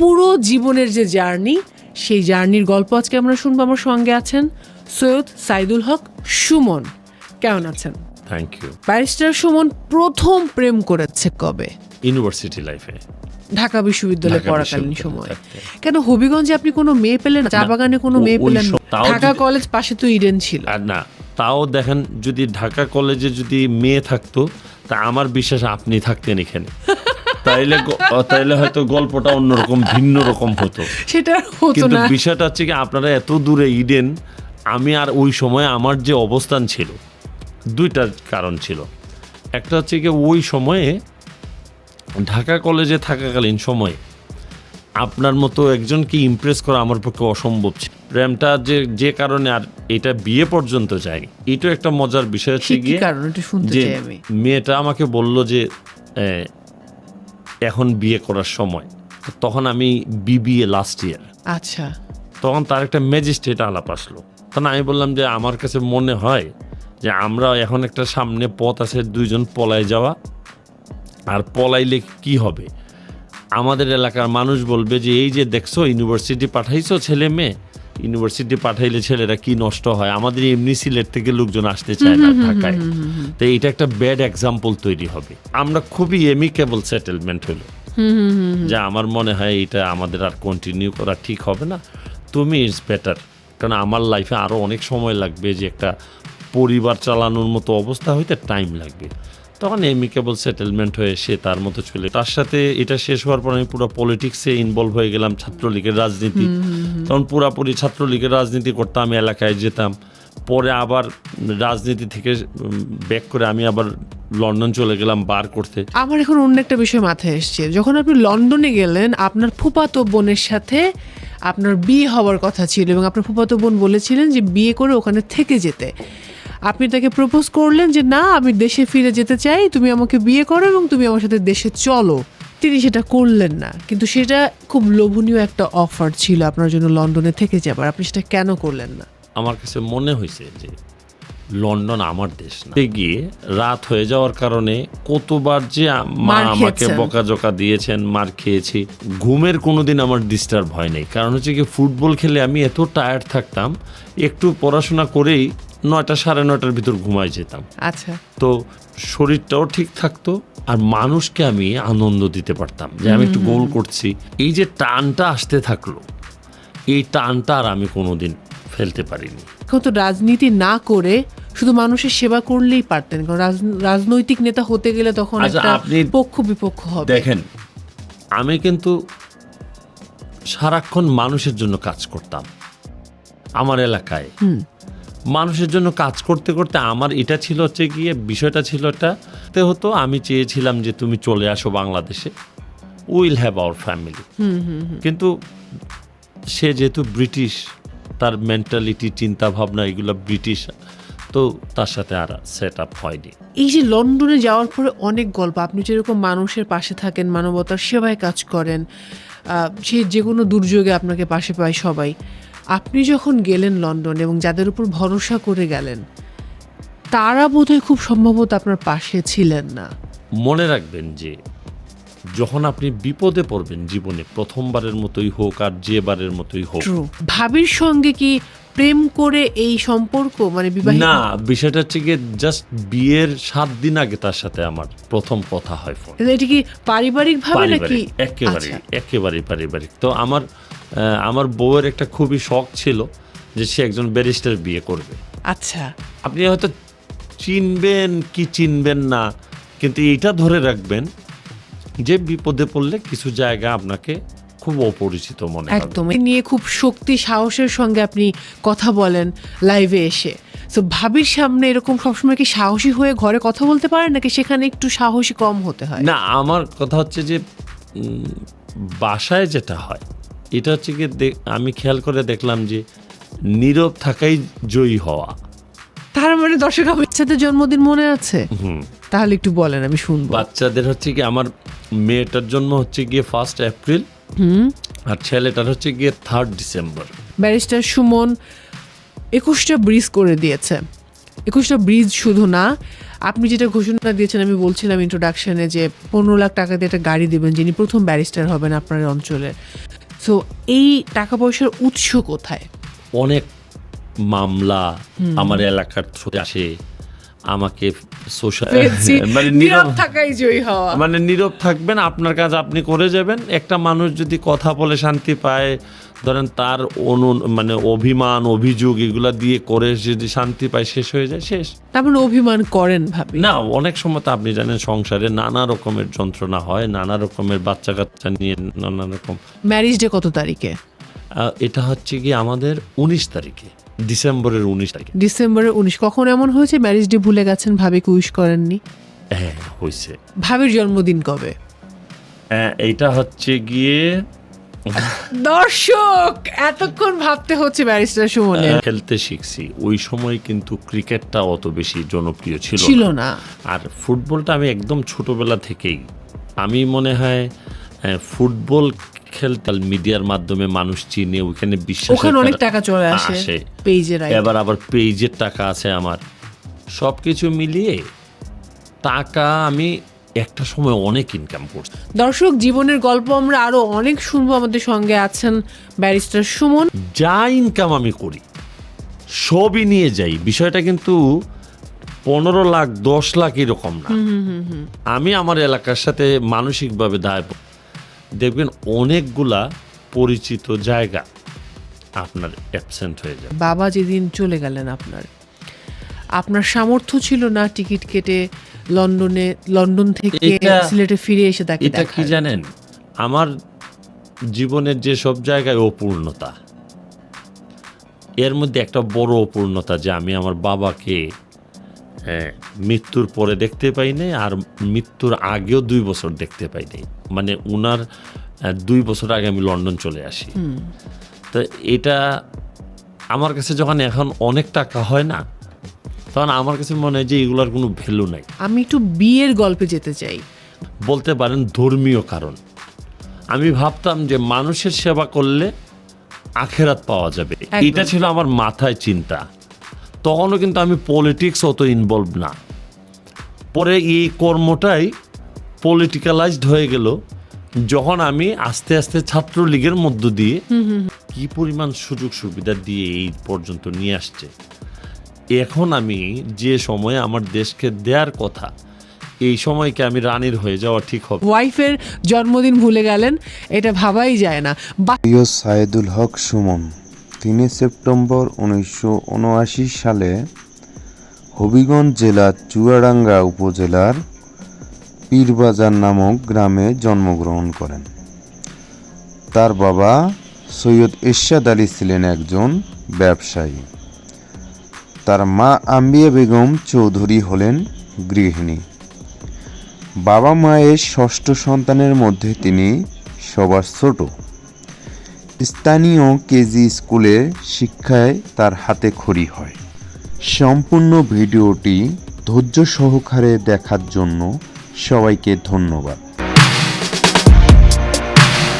পুরো জীবনের যে জার্নি সেই জার্নির গল্প আজকে আমরা শুনব। আমার সঙ্গে আছেন সৈয়দ সাইদুল হক সুমন। কেমন আছেন? থ্যাংক ইউ ব্যারিস্টার সুমন প্রথম প্রেম করেছে কবে? ইউনিভার্সিটি লাইফে ঢাকা বিশ্ববিদ্যালয়ে পড়াকালীন সময়। কেন হবিগঞ্জে আপনি কোনো মেয়ে পেলেন চা বাগানে কোনো মেয়ে পেলেন? ঢাকা কলেজ পাশে তো ইডেন ছিল। আর না তাও দেখেন যদি ঢাকা কলেজে যদি মেয়ে থাকতো তা আমার বিশ্বাস আপনি থাকতেন এখানে। তাইলে তাইলে হয়তো গল্পটা অন্যরকম ভিন্ন রকম হতো। সেটা হতো কিন্তু না। বিষয়টা হচ্ছে কি আপনারা এত দূরে ইডেন আমি আর ওই সময় আমার যে অবস্থান ছিল দুইটার কারণ ছিল। একটা হচ্ছে কি ওই সময়ে ঢাকা কলেজে থাকাকালীন সময়ে আপনার মতো একজনকে ইমপ্রেস করা আমার পক্ষে অসম্ভব ছিল। প্রেমটা যে যে কারণে আর এটা বিয়ে পর্যন্ত যায়নি। এটাও একটা মজার বিষয় হচ্ছে গিয়ে মেয়েটা আমাকে বলল যে এখন বিয়ে করার সময় তখন আমি বিবিএ লাস্ট ইয়ার আচ্ছা। তখন তার একটা ম্যাজিস্ট্রেট আলাপ আসলো। তখন আমি বললাম যে আমার কাছে মনে হয় যে আমরা এখন একটা সামনে পথ আছে দুইজন পলায় যাওয়া। আর পলাইলে কি হবে? আমাদের এলাকার মানুষ বলবে যে এই যে দেখছ ইউনিভার্সিটি পাঠাইছো ছেলে মেয়ে ইউনিভার্সিটি পাঠাইলে ছেলেরা কি নষ্ট হয়? আমাদের এমনি সিলেট থেকে লোকজন আসতে চায় না ঢাকায়। তো এটা একটা ব্যাড এক্সাম্পল তৈরি হবে। আমরা খুবই এমিকেবল সেটেলমেন্ট হলো। যা আমার মনে হয় এটা আমাদের আর কন্টিনিউ করা ঠিক হবে না। তুমি ইটস বেটার কারণ আমার লাইফে আরও অনেক সময় লাগবে যে একটা পরিবার চালানোর মতো অবস্থা হইতে টাইম লাগবে। তখন এমিকেবল সেটেলমেন্ট হয়ে সে তার মতো চলে। তার সাথে এটা শেষ হওয়ার পর আমি পুরো পলিটিক্সে ইনভলভ হয়ে গেলাম ছাত্রলীগের রাজনীতি। তখন পুরাপুরি ছাত্রলীগের রাজনীতি করতাম এলাকায় যেতাম। পরে আবার রাজনীতি থেকে ব্যাক করে আমি আবার লন্ডন চলে গেলাম বার করতে। আমার এখন অন্য একটা বিষয় মাথায় এসছে। যখন আপনি লন্ডনে গেলেন আপনার ফুপাতো বোনের সাথে আপনার বিয়ে হওয়ার কথা ছিল এবং আপনার ফুপাতো বোন বলেছিলেন যে বিয়ে করে ওখানে থেকে যেতে। আপনি তাকে প্রপোজ করলেন যে না আমি দেশে ফিরে যেতে চাই তুমি আমাকে বিয়ে করো এবং তুমি আমার সাথে দেশে চলো। তিনি সেটা করলেন না। কিন্তু সেটা খুব লোভনীয় একটা অফার ছিল আপনার জন্য লন্ডনে থেকে যাবার। আপনি সেটা কেন করলেন না? আমার কাছে মনে হয়েছে যে লন্ডন আমার দেশ না। গিয়ে রাত হয়ে যাওয়ার কারণে কতবার যে মা আমাকে। বকাঝকা দিয়েছেন মার খেয়েছি। ঘুমের কোনোদিন আমার ডিস্টার্ব হয় নাই। কারণ হচ্ছে কি ফুটবল খেলে আমি এত টায়ার্ড থাকতাম একটু পড়াশোনা করেই নয়টা সাড়ে নয়টার ভিতর ঘুমাই যেতাম। আচ্ছা। তো শরীরটাও ঠিক থাকতো আর মানুষকে আমি আনন্দ দিতে পারতাম যে আমি একটু গোল করছি। এই যে টানটা আসতে থাকল এই টানটা আর আমি কোনোদিন ফেলতে পারিনি। এখন তো রাজনীতি না করে শুধু মানুষের সেবা করলেই পারতেন। কারণ রাজনৈতিক নেতা হতে গেলে তখন আচ্ছা, একটা আপনি- পক্ষ বিপক্ষ হবে। দেখেন আমি কিন্তু সারাক্ষণ মানুষের জন্য কাজ করতাম। আমার এলাকায় মানুষের জন্য কাজ করতে করতে আমার এটা ছিল হচ্ছে গিয়ে বিষয়টা ছিল এটা তে হতো আমি চেয়েছিলাম যে তুমি চলে আসো বাংলাদেশে। Will have our family. কিন্তু সে যেহেতু ব্রিটিশ তার মেন্টালিটি চিন্তা ভাবনা এগুলো ব্রিটিশ তো তার সাথে আর সেট আপ হয়নি। এই যে লন্ডনে যাওয়ার পরে অনেক গল্প আপনি যেরকম মানুষের পাশে থাকেন মানবতার সেবায় কাজ করেন সে যে কোনো দুর্যোগে আপনাকে পাশে পায় সবাই আপনি যখন গেলেন লন্ডন এবং যাদের উপর ভরসা করে গেলেন তারা বোধহয় খুব সম্ভবত আপনার পাশে ছিলেন না। মনে রাখবেন যে যখন আপনি বিপদে পড়বেন জীবনে প্রথমবারের মতোই হোক আর যে বারের মতোই হোক। ভাবির সঙ্গে কি প্রেম করে এই সম্পর্ক মানে বিবাহিত? না বিষয়টা হচ্ছে গিয়ে জাস্ট বিয়ের সাত দিন আগে তার সাথে আমার প্রথম কথা হয় ফোন এটা কি পারিবারিক ভাবে নাকি একেবারে আচ্ছা। একেবারে পারিবারিক। তো আমার আমার বউয়ের একটা খুবই শখ ছিল যে সে একজন ব্যারিস্টার বিয়ে করবে। আচ্ছা। আপনি হয়তো চিনবেন কি চিনবেন না কিন্তু এটা ধরে রাখবেন যে বিপদে পড়লে কিছু জায়গা আপনাকে খুব অপরিচিত মনে একদম। নিয়ে খুব শক্তি সাহসের সঙ্গে আপনি কথা বলেন লাইভে এসে। তো ভাবির সামনে এরকম সবসময় কি সাহসী হয়ে ঘরে কথা বলতে পারেন নাকি সেখানে একটু সাহসী কম হতে হয়? না আমার কথা হচ্ছে যে বাসায় যেটা হয় এটা হচ্ছে কি আমি খেয়াল করে দেখলাম যে নীরব থাকাই জয়ী হওয়া। তার মানে দর্শক বাচ্চাদের জন্মদিন মনে আছে? তাহলে একটু বলেন আমি শুনব। বাচ্চাদের হচ্ছে কি আমার মেয়েটার জন্ম হচ্ছে গিয়ে ফার্স্ট এপ্রিল হুম। আর ছেলেটার হচ্ছে গিয়ে থার্ড ডিসেম্বর ব্যারিস্টার সুমন একুশটা ব্রিজ করে দিয়েছে। একুশটা ব্রিজ শুধু না আপনি যেটা ঘোষণা দিয়েছেন আমি বলছিলাম ইন্ট্রোডাকশনে যে পনেরো লাখ টাকা দিয়ে একটা গাড়ি দেবেন যিনি প্রথম ব্যারিস্টার হবেন আপনার অঞ্চলে। সো এই টাকা পয়সার উৎস কোথায়? অনেক মামলা আমার এলাকার থ্রুতে আসে। আমাকে সোশ্যাল মানে নীরব নীরব থাকাই জয়ী হওয়া। মানে নীরব থাকবেন আপনার কাজ আপনি করে যাবেন। একটা মানুষ যদি কথা বলে শান্তি পায় ধরেন তার অনু মানে অভিমান অভিযোগ এগুলা দিয়ে করে যদি শান্তি পায় শেষ হয়ে যায় শেষ। তারপর অভিমান করেন ভাবি। না অনেক সময় তো আপনি জানেন সংসারে নানা রকমের যন্ত্রণা হয় নানা রকমের বাচ্চা কাচ্চা নিয়ে নানা রকম। ম্যারিজ ডে কত তারিখে? এটা হচ্ছে কি আমাদের উনিশ তারিখে ডিসেম্বরের উনিশ তারিখে। ডিসেম্বরের উনিশ কখন এমন হয়েছে ম্যারিজ ডে ভুলে গেছেন ভাবিকে উইশ করেননি? হ্যাঁ হয়েছে। ভাবির জন্মদিন কবে? আহ, এইটা হচ্ছে গিয়ে দর্শক এতক্ষণ ভাবতে হচ্ছে ব্যারিস্টার সুমনে খেলতে শিখছি। ওই সময় কিন্তু ক্রিকেটটা অত বেশি জনপ্রিয় ছিল না। ছিল না। আর ফুটবলটা আমি একদম ছোটবেলা থেকেই। আমি মনে হয় ফুটবল খেলতে মিডিয়ার মাধ্যমে মানুষ চিনে ওখানে বিশ্বাস ওখানে অনেক টাকা চলে আসে আসে। পেজে এবার আবার পেজের টাকা আছে আমার। সব কিছু মিলিয়ে টাকা আমি একটা সময় অনেক ইনকাম করছে। দর্শক জীবনের গল্প আমরা আরও অনেক শুনব। আমাদের সঙ্গে আছেন ব্যারিস্টার সুমন। যা ইনকাম আমি করি সবই নিয়ে যাই। বিষয়টা কিন্তু পনেরো লাখ দশ লাখ এরকম না। আমি আমার এলাকার সাথে মানসিকভাবে দায় দেখবেন অনেকগুলা পরিচিত জায়গা আপনার অ্যাবসেন্ট হয়ে যাবে। বাবা যেদিন চলে গেলেন আপনার আপনার সামর্থ্য ছিল না টিকিট কেটে লন্ডনে লন্ডন থেকে এটা- সিলেটে ফিরে এসে তাকে এটা কি জানেন? আমার জীবনের যে সব জায়গায় অপূর্ণতা এর মধ্যে একটা বড় অপূর্ণতা যে আমি আমার বাবাকে হ্যাঁ, মৃত্যুর পরে দেখতে পাই নাই আর মৃত্যুর আগেও দুই বছর দেখতে পাই নাই। মানে উনার আহ, দুই বছর আগে আমি লন্ডন চলে আসি। তো এটা আমার কাছে যখন এখন অনেক টাকা হয় না তখন আমার কাছে মনে হয় যে এগুলোর কোনো ভ্যালু নাই। আমি একটু বিয়ের গল্পে যেতে চাই। বলতে পারেন ধর্মীয় কারণ। আমি ভাবতাম যে মানুষের সেবা করলে আখেরাত পাওয়া যাবে। এটা ছিল আমার মাথায় চিন্তা। তখনও কিন্তু আমি পলিটিক্স অত ইনভলভ না। পরে এই কর্মটাই পলিটিক্যালাইজড হয়ে গেল যখন আমি আস্তে আস্তে ছাত্রলীগের মধ্য দিয়ে কি পরিমাণ সুযোগ সুবিধা দিয়ে এই পর্যন্ত নিয়ে আসছে। এখন আমি যে সময়ে আমার দেশকে দেওয়ার কথা এই সময়কে আমি রানীর হয়ে যাওয়া ঠিক হবে। ওয়াইফের জন্মদিন ভুলে গেলেন এটা ভাবাই যায় না। বা- প্রিয় সাইদুল হক সুমন তিন সেপ্টেম্বর উনিশশো উনআশি সালে হবিগঞ্জ জেলার চুয়াডাঙ্গা উপজেলার পীরবাজার নামক গ্রামে জন্মগ্রহণ করেন। তার বাবা সৈয়দ এরশাদ আলী ছিলেন একজন ব্যবসায়ী। তার মা আম্বিয়া বেগম চৌধুরী হলেন গৃহিণী। বাবা মায়ের ষষ্ঠ সন্তানের মধ্যে তিনি সবার ছোট। স্থানীয় কেজি স্কুলে শিক্ষায় তার হাতে খড়ি হয়। সম্পূর্ণ ভিডিওটি ধৈর্য সহকারে দেখার জন্য সবাইকে ধন্যবাদ।